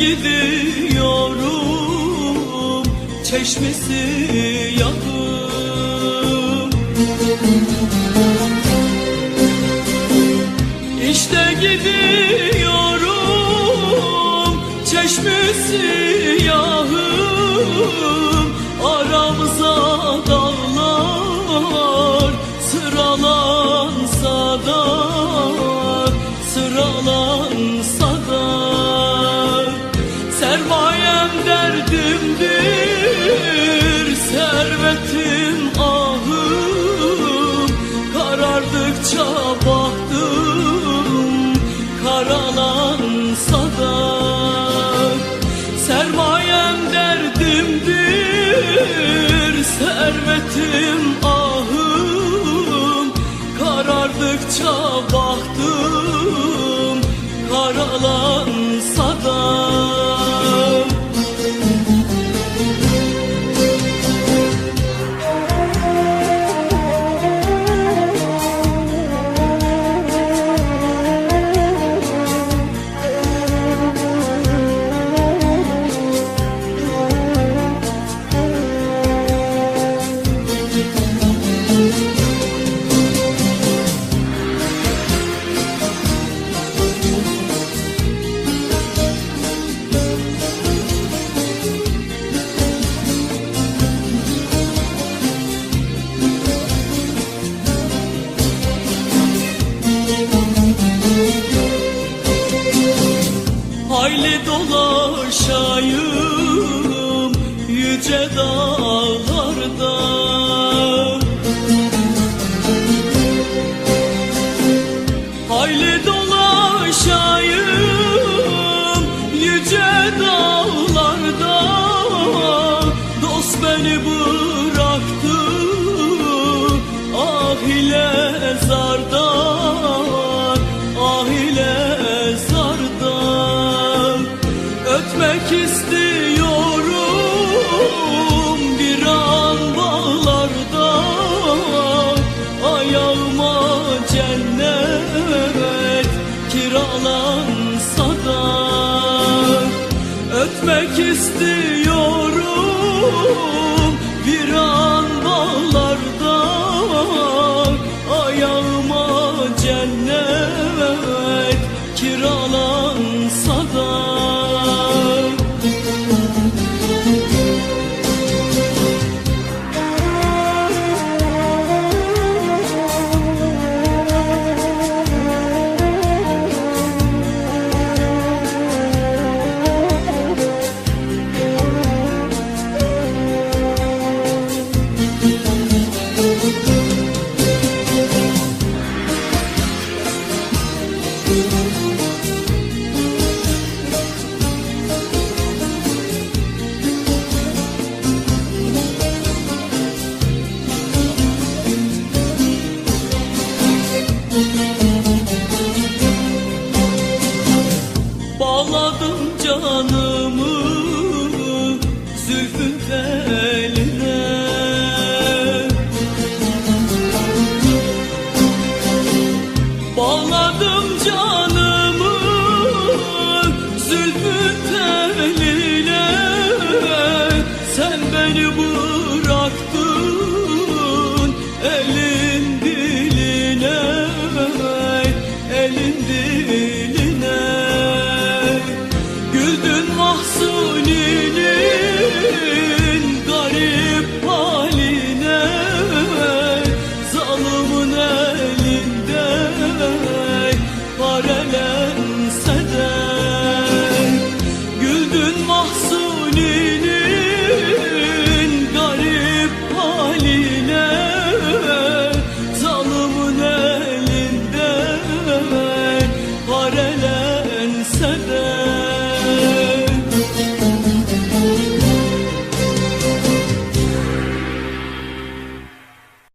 gidiyorum Çeşmesi yakın. İşte gidiyorum Çeşmesi Çektim ahım karardıkça baktım karalan 别走。gitmek istiyorum. Bir an bağlarda ayağıma cennet kirala mahzuninin garip haline Zalımın elinden pareler